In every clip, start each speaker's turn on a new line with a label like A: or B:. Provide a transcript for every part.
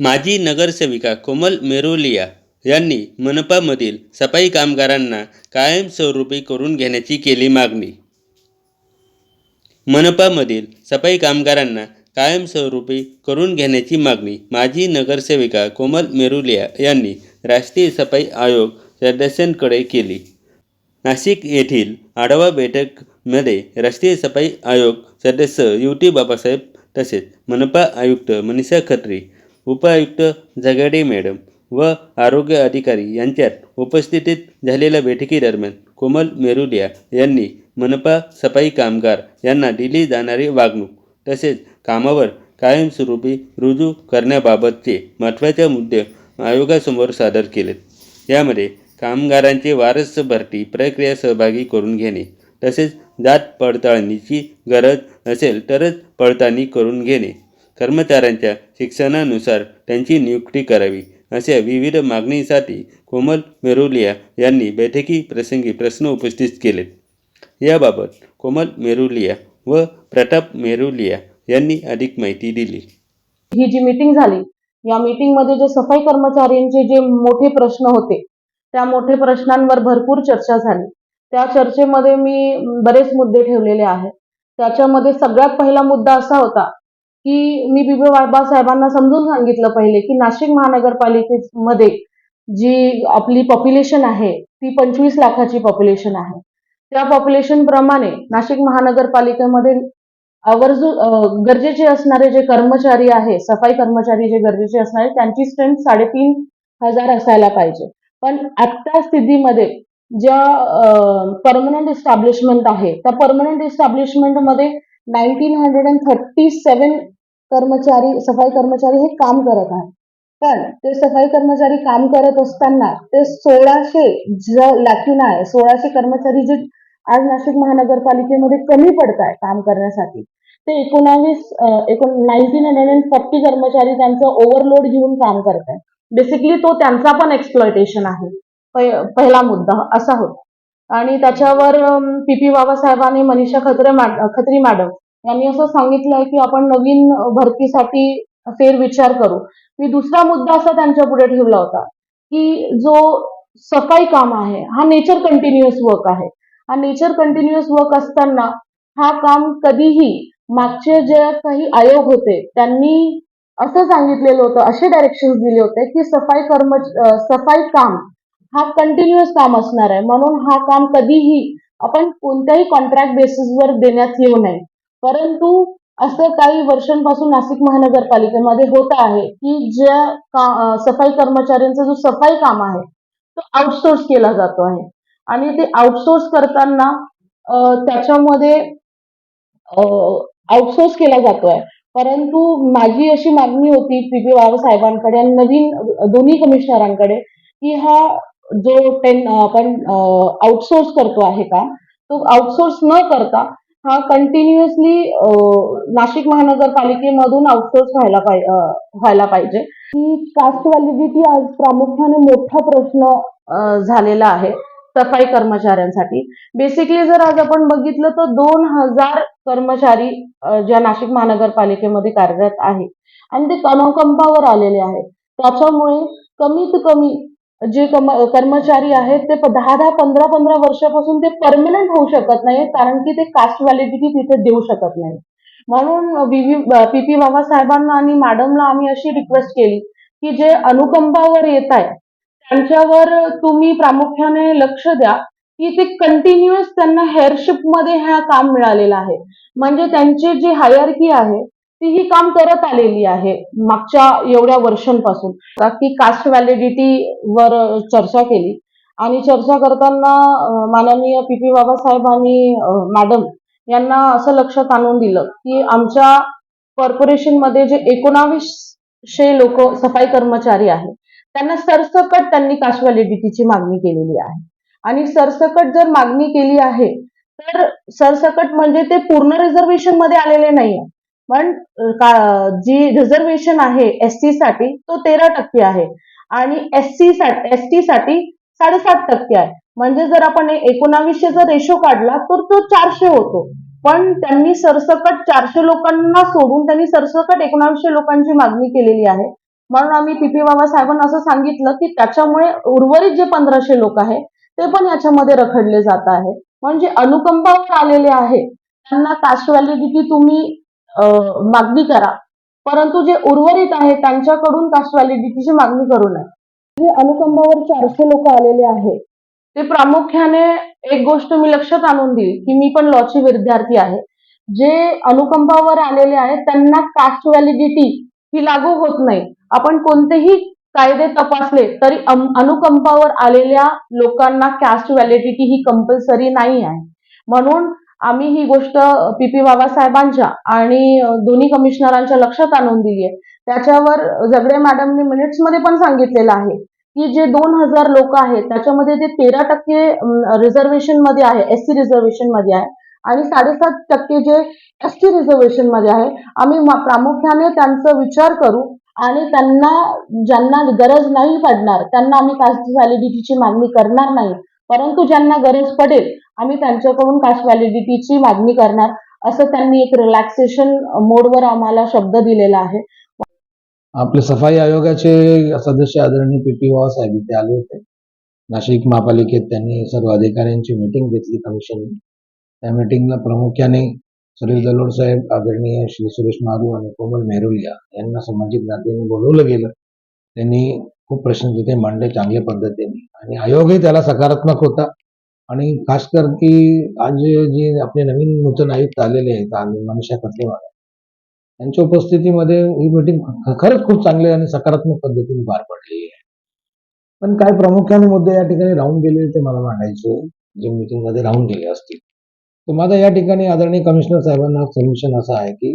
A: माजी नगरसेविका कोमल मेरोलिया यांनी मनपामधील सफाई कामगारांना कायमस्वरूपी करून घेण्याची केली मागणी. मनपामधील सफाई कामगारांना कायमस्वरूपी करून घेण्याची मागणी माजी नगरसेविका कोमल मेरुलिया यांनी राष्ट्रीय सफाई आयोग सदस्यांकडे केली. नाशिक येथील आढावा बैठकमध्ये राष्ट्रीय सफाई आयोग सदस्य युटी टी बाबासाहेब तसेच मनपा आयुक्त मनीषा खत्री उपायुक्त जगाडे मॅडम व आरोग्य अधिकारी यांच्यात उपस्थितीत झालेल्या बैठकीदरम्यान कोमल मेरुलिया यांनी मनपा सफाई कामगार यांना दिली जाणारी वागणूक तसेच कामावर कायमस्वरूपी रुजू करण्याबाबतचे महत्त्वाचे मुद्दे आयोगासमोर सादर केलेत. यामध्ये कामगारांचे वारस भरती प्रक्रिया सहभागी करून घेणे तसेच जात पडताळणीची गरज असेल तरच पडताळणी करून घेणे कर्मचाऱ्यांच्या शिक्षणानुसार त्यांची नियुक्ती करावी अशा विविध मागणीसाठी कोमल मेरुलिया यांनी बैठकी प्रसंगी प्रश्न उपस्थित केलेत याबाबत कोमल मेरुलिया व प्रताप मेरुलिया यांनी अधिक माहिती दिली.
B: ही जी मीटिंग झाली या मीटिंगमध्ये जे सफाई कर्मचाऱ्यांचे जे मोठे प्रश्न होते त्या मोठे प्रश्नांवर भरपूर चर्चा झाली. त्या चर्चेमध्ये मी बरेच मुद्दे ठेवलेले आहेत. त्याच्यामध्ये सगळ्यात पहिला मुद्दा असा होता की मी बिबे बाबासाहेबांना समजून सांगितलं पहिले की नाशिक महानगरपालिकेमध्ये जी आपली पॉप्युलेशन आहे ती पंचवीस लाखाची पॉप्युलेशन आहे. त्या पॉप्युलेशन प्रमाणे नाशिक महानगरपालिकेमध्ये आवर्जू गरजेचे असणारे जे कर्मचारी आहे सफाई कर्मचारी जे गरजेचे असणारे त्यांची स्ट्रेंथ साडेतीन हजार असायला पाहिजे. पण आत्ता स्थितीमध्ये ज्या परमनंट इस्टॅब्लिशमेंट आहे त्या permanent इस्टॅब्लिशमेंटमध्ये nineteen hundred and thirty seven कर्मचारी सफाई कर्मचारी हे काम करत आहेत. पण ते सफाई कर्मचारी काम करत असताना ते सोळाशे जो लॅक्युना आहे. सोळाशे कर्मचारी जे आज नाशिक महानगरपालिकेमध्ये कमी पडत आहे काम करण्यासाठी. ते एकोणावीस एकोण नाईन्टीन हंड्रेड अँड फोर्टी कर्मचारी त्यांचं ओव्हरलोड घेऊन काम करत आहे बेसिकली तो त्यांचा पण एक्सप्लॉयटेशन आहे. पहिला मुद्दा असा होता. आणि त्याच्यावर पी पी बाबासाहेबांनी मनीषा खत्रे खत्री मॅडम यांनी असं सांगितलंय की आपण नवीन भरतीसाठी फेरविचार करू. मी दुसरा मुद्दा असा त्यांच्या पुढे ठेवला होता की जो सफाई काम आहे हा नेचर कंटिन्युअस वर्क आहे. हा नेचर कंटिन्युअस वर्क असताना हा काम कधीही मागचे जे काही आयोग होते त्यांनी असं सांगितलेलं होतं असे डायरेक्शन दिले होते की सफाई कर्म सफाई काम हा कंटिन्युअस काम असणार आहे. म्हणून हा काम कधीही आपण कोणत्याही कॉन्ट्रॅक्ट बेसिसवर देण्यात येऊ नये. परंतु असं काही वर्षांपासून नाशिक महानगरपालिकेमध्ये होत आहे की ज्या सफाई कर्मचाऱ्यांचा जो सफाई काम आहे तो आउटसोर्स केला जातो आहे. आणि ते आउटसोर्स करताना त्याच्यामध्ये आउटसोर्स केला जातो आहे. परंतु माझी अशी मागणी होती पी पी बाबासाहेबांकडे आणि नवीन दोन्ही कमिशनरांकडे की हा जो टेन आपण आउटसोर्स करतो आहे का तो आउटसोर्स न करता हा कंटिन्युअसली नाशिक महानगरपालिकेमधून आउटसोर्स व्हायला पाहिजे व्हायला पाहिजे. ही कास्ट व्हॅलिडिटी आज प्रामुख्याने मोठा प्रश्न झालेला आहे सफाई कर्मचाऱ्यांसाठी. बेसिकली जर आज आपण बघितलं तर दोन हजार कर्मचारी ज्या नाशिक महानगरपालिकेमध्ये कार्यरत आहे आणि ते अनुकंपावर आलेले आहेत. त्याच्यामुळे कमीत कमी जे कम कर्मचारी आहेत ते दहा दहा पंधरा पंधरा वर्षापासून ते परमनंट होऊ शकत नाही कारण की ते कास्ट व्हॅलिडिटी तिथे देऊ शकत नाही म्हणून पी पी बाबासाहेबांना आणि मॅडमला आम्ही अशी रिक्वेस्ट केली की जे अनुकंपावर येत आहे त्यांच्यावर तुम्ही प्रामुख्याने लक्ष द्या की ते कंटिन्युअस त्यांना हेअरशिपमध्ये हा काम मिळालेलं आहे. म्हणजे त्यांची जी हायरकी आहे ती ही काम करत आलेली आहे मागच्या एवढ्या वर्षांपासून. की कास्ट व्हॅलिडिटी वर चर्चा केली. आणि चर्चा करताना माननीय पी पी बाबासाहेब आणि मॅडम यांना असं लक्षात आणून दिलं की आमच्या कॉर्पोरेशनमध्ये जे एकोणावीसशे लोक सफाई कर्मचारी आहेत त्यांना सरसकट त्यांनी कास्ट व्हॅलिडिटीची मागणी केलेली आहे. आणि सरसकट जर मागणी केली आहे तर सरसकट म्हणजे ते पूर्ण रिझर्वेशनमध्ये आलेले नाहीये. पण जी रिझर्वेशन आहे एसटी साठी तो तेरा टक्के आहे. आणि एससी एसटी साठी एससाठी साडेसात टक्के आहे. म्हणजे जर आपण एकोणावीसशेचा रेशो काढला तर तो चारशे होतो. पण त्यांनी सरसकट चारशे लोकांना सोडून त्यांनी सरसकट एकोणावीसशे लोकांची मागणी केलेली आहे. म्हणून आम्ही पीपी बाबासाहेबांना असं सांगितलं की त्याच्यामुळे उर्वरित जे पंधराशे लोक आहे ते पण याच्यामध्ये रखडले जात आहे म्हणजे अनुकंपावर आलेले आहे त्यांना कास्ट व्हॅलिडिटी तुम्ही मागणी करा. परंतु जे उर्वरित आहे त्यांच्याकडून कास्ट व्हॅलिडिटीची मागणी करू नये. जे अनुकंपावर चारशे लोक आलेले आहे ते प्रामुख्याने एक गोष्ट मी लक्षात आणून देईल की मी पण लॉची विद्यार्थी आहे. जे अनुकंपावर आलेले आहेत त्यांना कास्ट व्हॅलिडिटी ही लागू होत नाही. आपण कोणतेही कायदे तपासले तरी अनुकंपावर आलेल्या लोकांना कास्ट व्हॅलिडिटी ही कंपल्सरी नाही आहे. म्हणून आम्ही ही गोष्ट पीपी बाबासाहेबांच्या आणि दोन्ही कमिशनरांच्या लक्षात आणून दिली आहे त्याच्यावर जगडे मॅडमने मिनिट्समध्ये पण सांगितलेलं आहे की जे दोन हजार लोक आहेत त्याच्यामध्ये ते तेरा टक्के रिझर्वेशनमध्ये आहे एस सी रिझर्वेशनमध्ये आहे आणि साडेसात टक्के जे एस टी रिझर्वेशनमध्ये आहे आम्ही प्रामुख्याने त्यांचा विचार करू आणि त्यांना ज्यांना गरज नाही पडणार त्यांना आम्ही कास्ट व्हॅलिडिटीची मागणी करणार नाही परंतु ज्यांना गरज पडेल आम्ही त्यांच्याकडून कास्ट व्हॅलिडिटीची मागणी करणार असं त्यांनी एक रिलॅक्सेशन मोडवर आम्हाला शब्द दिलेला आहे.
C: आपले सफाई आयोगाचे सदस्य आदरणीय पी पी साहेब इथे आले होते. नाशिक महापालिकेत त्यांनी सर्व अधिकाऱ्यांची मीटिंग घेतली कमिशनने त्या मीटिंगला प्रामुख्याने सुरेश दलोड साहेब आदरणीय श्री सुरेश मारू आणि कोमल मेहरुलिया यांना सामाजिक जातीने बोलवलं गेलं. त्यांनी खूप प्रश्न तिथे मांडले चांगल्या पद्धतीने. आणि आयोगही त्याला सकारात्मक होता. आणि खास कर की आज जे आपले नवीन नूतन आयुक्त आलेले आहेत आणि मनीषा कत्लेवाड त्यांच्या उपस्थितीमध्ये ही मीटिंग खरंच खूप चांगली आणि सकारात्मक पद्धतीने पार पडलेली आहे. पण काय प्रामुख्याने मुद्दे या ठिकाणी राहून गेले ते मला मांडायचे जे मीटिंगमध्ये राहून गेले असतील. तर माझा या ठिकाणी आदरणीय कमिशनर साहेबांना सजेशन असं आहे की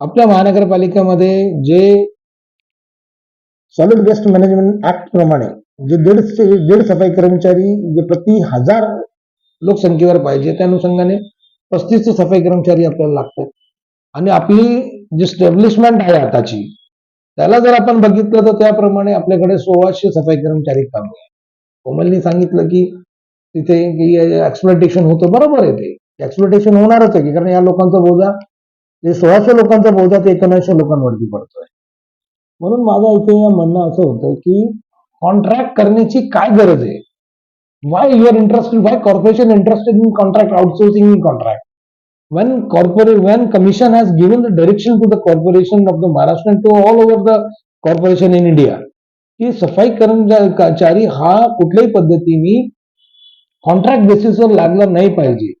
C: आपल्या महानगरपालिकेमध्ये जे सॉलिड वेस्ट मॅनेजमेंट ऍक्ट प्रमाणे जे दीड दीड सफाई कर्मचारी जे प्रति हजार लोकसंख्येवर पाहिजे त्या अनुषंगाने पस्तीस सफाई कर्मचारी आपल्याला लागतात. आणि आपली जी स्टॅब्लिशमेंट आहे आताची त्याला जर आपण बघितलं तर त्याप्रमाणे आपल्याकडे सोळाशे सफाई कर्मचारी काम आहे. कोमलनी सांगितलं की तिथे एक्सप्लोटेशन होतं बरोबर आहे ते. एक्सप्लोटेशन होणारच आहे की कारण या लोकांचा बोजा जे सोळाशे लोकांचा बोजा ते एकोणऐंशी लोकांवरती पडतोय. म्हणून माझं इथे या म्हणणं असं होतं की कॉन्ट्रॅक्ट करण्याची काय गरज आहे? Why your interested why corporation interested in contract outsourcing in contract when corporate when commission has given the direction to the corporation of the Maharashtra and to all over the corporation in India की सफाई कर्मचारी हा कुठल्याही पद्धतीने contract बेसिसवर लागला नाही पाहिजे.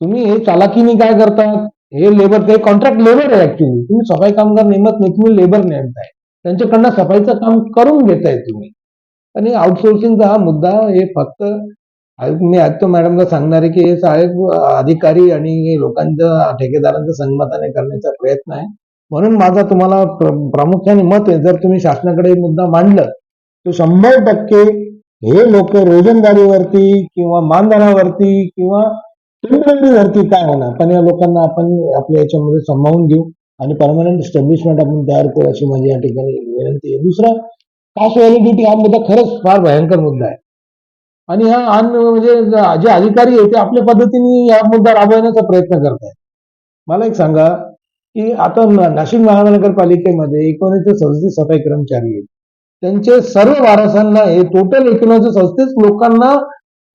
C: तुम्ही हे चालाकीने काय करतात हे लेबर ते कॉन्ट्रॅक्ट लेबर आहे ऍक्च्युली तुम्ही सफाई कामगार नेमत नाही तुम्ही लेबर नेमताय. त्यांच्याकडनं सफाईचं काम करून घेताय तुम्ही. आणि आउटसोर्सिंगचा हा मुद्दा हे फक्त मी आयुक्त मॅडमला सांगणार आहे की हे साहेब अधिकारी आणि लोकांच्या ठेकेदारांच्या संगमताने करण्याचा प्रयत्न आहे. म्हणून माझा तुम्हाला प्र- प्रामुख्याने मत आहे जर तुम्ही शासनाकडे मुद्दा मांडलं तर शंभर टक्के हे लोक रोजंदारीवरती किंवा मानधनावरती किंवा टेम्पररीवरती काय होणार? पण या लोकांना आपण आपल्या याच्यामध्ये सांभाळून घेऊ आणि परमनंट एस्टॅब्लिशमेंट आपण तयार करू अशी माझी या ठिकाणी विनंती आहे. दुसरा कास्ट व्हॅलिडिटी हा मुद्दा खरंच फार भयंकर मुद्दा आहे. आणि हा अन म्हणजे जे अधिकारी आहे ते आपल्या पद्धतीने हा मुद्दा राबवण्याचा प्रयत्न करतायत. मला एक सांगा की आता नाशिक महानगरपालिकेमध्ये एकोणीसशे सदतीस सफाई कर्मचारी आहेत. त्यांचे सर्व वारसांना हे टोटल एकोणीसशे सदतीस लोकांना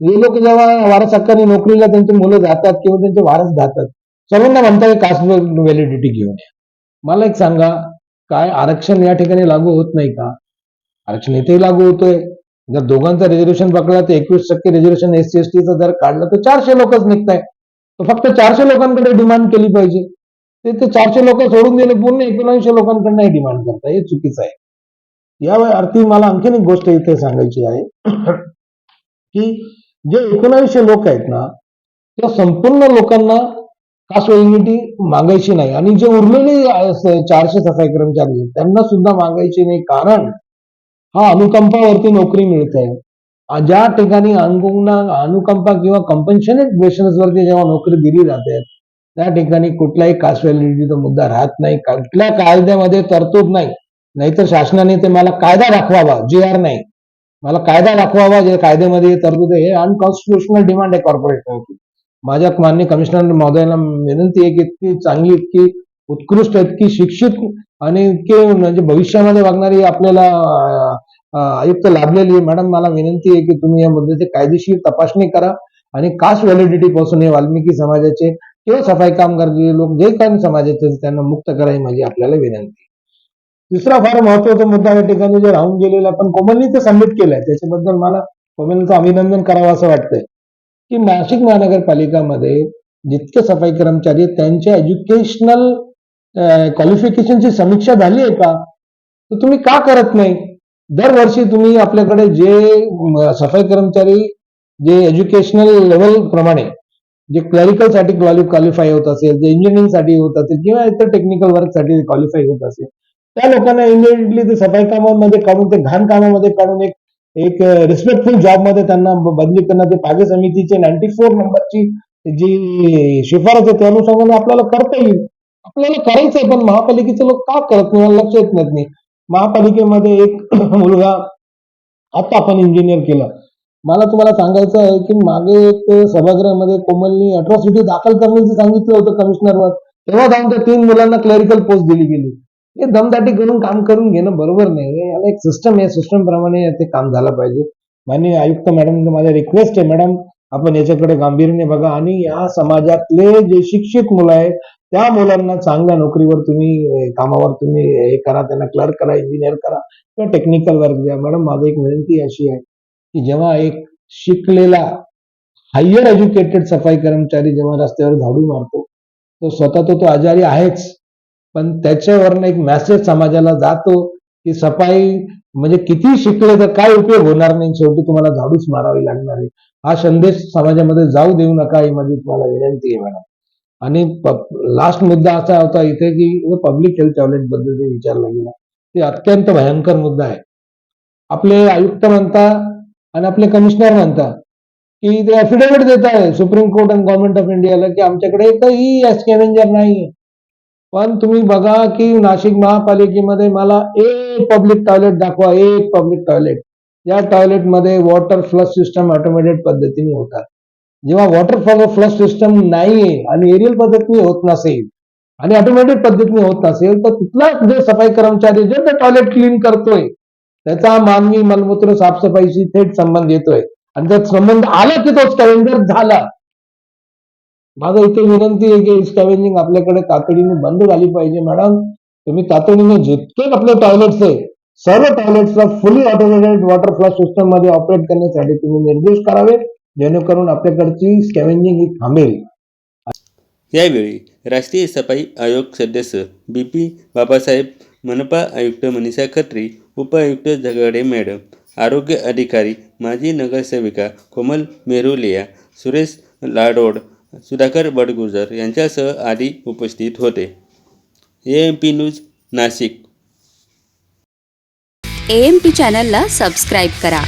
C: हे लोक जेव्हा वारस नोकरीला त्यांची मुलं जातात किंवा त्यांचे वारस जातात सर्वांना म्हणता की कास्ट व्हॅलिडिटी घेऊन या. मला एक सांगा काय आरक्षण या ठिकाणी लागू होत नाही का? आरक्षण इथेही लागू होतोय. जर दोघांचं रिझर्वेशन पकडला तर एकवीस टक्के रिझर्वेशन एस सी एस टीचं जर काढलं तर चारशे लोकच निघताय तर फक्त चारशे लोकांकडे डिमांड केली पाहिजे. ते ते चारशे लोक सोडून दिले पूर्ण एकोणऐंशी लोकांकडनं हे डिमांड करताय. हे चुकीचं आहे. या अर्थी मला आणखीन एक गोष्ट इथे सांगायची आहे. की जे एकोणऐंशी लोक आहेत ना त्या संपूर्ण लोकांना कास्ट व्हॅलिडिटी मागायची नाही. आणि जे उरलेले चारशे सफाई कर्मचारी आहेत, त्यांना सुद्धा मागायची नाही. कारण हा अनुकंपावरती नोकरी मिळते. ज्या ठिकाणी अंगुना अनुकंपा किंवा कम्पन्शनेट बेसिसवरती जेव्हा नोकरी दिली जाते त्या ठिकाणी कुठलाही कास्ट व्हॅलिडिटीचा मुद्दा राहत नाही. कुठल्या कायद्यामध्ये तरतूद नाही. नाहीतर शासनाने ते मला कायदा दाखवावा जी आर नाही. मला कायदा दाखवावा जे कायद्यामध्ये तरतूद आहे हे अनकॉन्स्टिट्युशनल डिमांड आहे कॉर्पोरेशनची माझ्या मान्य कमिशनर महोदयाला विनंती आहे की इतकी चांगली इतकी उत्कृष्ट इतकी शिक्षित आणि इतके म्हणजे भविष्यामध्ये वागणारी आपल्याला आयुक्त लाभलेली आहे. मॅडम मला विनंती आहे की तुम्ही या मुद्द्याची कायदेशीर तपासणी करा आणि कास्ट व्हॅलिडिटी पासून हे वाल्मिकी समाजाचे किंवा सफाई कामगार जे लोक जे काही समाजाचे त्यांना मुक्त करा ही माझी आपल्याला विनंती दुसरा फार महत्त्वाचा मुद्दा या ठिकाणी जे राहून गेलेला पण कोमलनी ते सबमिट केलाय त्याच्याबद्दल मला कोमलचं अभिनंदन करावं असं वाटतंय की नाशिक महानगरपालिकामध्ये जितके सफाई कर्मचारी आहेत, त्यांच्या एज्युकेशनल क्वालिफिकेशनची समीक्षा झाली आहे का? तर तुम्ही का करत नाही? दरवर्षी तुम्ही आपल्याकडे जे सफाई कर्मचारी जे एज्युकेशनल लेवल प्रमाणे जे क्लरिकलसाठी क्वालिफाय होत असेल जे इंजिनिअरिंगसाठी होत असेल किंवा इतर टेक्निकल वर्कसाठी क्वालिफाय होत असेल त्या लोकांना इमिडिएटली ते सफाई कामामध्ये काढून ते घाण कामामध्ये काढून एक एक रिस्पेक्टफुल जॉबमध्ये त्यांना बदली करणं ते पागे समितीचे नाईन्टी फोर नंबरची जी शिफारस आहे त्या अनुषंगाने आपल्याला करता येईल. आपल्याला करायचंय पण महापालिकेचे लोक का करत नाही? मला लक्ष येत नाही. महापालिकेमध्ये एक मुलगा आता आपण इंजिनियर केलं. मला तुम्हाला सांगायचं आहे की मागे एक सभागृहामध्ये कोमलनी अट्रॉसिटी दाखल करण्याचं सांगितलं होतं कमिशनरवर तेव्हा जाऊन त्या तीन मुलांना क्लरिकल पोस्ट दिली गेली. हे दमदाटी करून काम करून घेणं बरोबर नाही. याला एक सिस्टम आहे. सिस्टम प्रमाणे ते काम झालं पाहिजे. माननीय आयुक्त मॅडम माझा रिक्वेस्ट आहे. मॅडम आपण याच्याकडे गांभीर्याने बघा. आणि या समाजातले जे शिक्षित मुलं आहेत त्या मुलांना चांगल्या नोकरीवर तुम्ही कामावर तुम्ही हे करा त्यांना क्लर्क करा इंजिनियर करा किंवा टेक्निकल वर्क द्या. मॅडम माझी एक विनंती अशी आहे की जेव्हा एक शिकलेला हायर एज्युकेटेड सफाई कर्मचारी जेव्हा रस्त्यावर झाडू मारतो तो स्वतः तो तो आजारी आहेच. पण त्याच्यावरनं एक मेसेज समाजाला जातो की सफाई म्हणजे किती शिकले तर काय उपयोग होणार नाही. शेवटी तुम्हाला झाडूच मारावी लागणार आहे. हा संदेश समाजामध्ये जाऊ देऊ नका ही माझी तुम्हाला विनंती आहे मॅडम. आणि लास्ट मुद्दा असा होता इथे की पब्लिक हेल्थ टॉयलेटबद्दल जे विचारला गेला ते अत्यंत भयंकर मुद्दा आहे. आपले आयुक्त म्हणता आणि आपले कमिशनर म्हणता की ते अफिडेव्हिट देत आहे सुप्रीम कोर्ट आणि गव्हर्नमेंट ऑफ इंडियाला की आमच्याकडे काही स्कॅव्हेंजर नाही पण तुम्ही बघा की नाशिक महापालिकेमध्ये मला एक पब्लिक टॉयलेट दाखवा एक पब्लिक टॉयलेट या टॉयलेटमध्ये वॉटर फ्लश सिस्टम ऑटोमॅटेड पद्धतीने होतात. जेव्हा वॉटर फ्लश सिस्टम नाहीये आणि एरियल पद्धतीने होत नसेल आणि ऑटोमॅटिक पद्धतीने होत नसेल तर तिथला जे सफाई कर्मचारी जे टॉयलेट क्लीन करतोय त्याचा मानवी मलमूत्र साफसफाईशी थेट संबंध येतोय. आणि त्यात संबंध आला की तो स्कॅव्हेंजर झाला. माझं इथे विनंती आहे की स्कॅव्हेंजिंग आपल्याकडे तातडीने बंद झाली पाहिजे मॅडम. तुम्ही तातडीने जितके आपले टॉयलेट्स आहे सर्व टॉयलेट्सला फुली ऑटोमेटेड वॉटर फ्लॉश सिस्टममध्ये ऑपरेट करण्यासाठी तुम्ही निर्देश करावे जेणेकरून आपल्याकडची स्कॅव्हेंजिंग ही थांबेल.
A: यावेळी राष्ट्रीय सफाई आयोग सदस्य बी पी बाबासाहेब मनपा आयुक्त मनीषा खत्री उपआयुक्त झगडे मॅडम आरोग्य अधिकारी माजी नगरसेविका कोमल मेरुलिया सुरेश लाडोड सुधाकर बडगुजर यांच्यासह आदी उपस्थित होते. A M P news Nashik.
D: A M P चॅनलला सबस्क्राईब करा.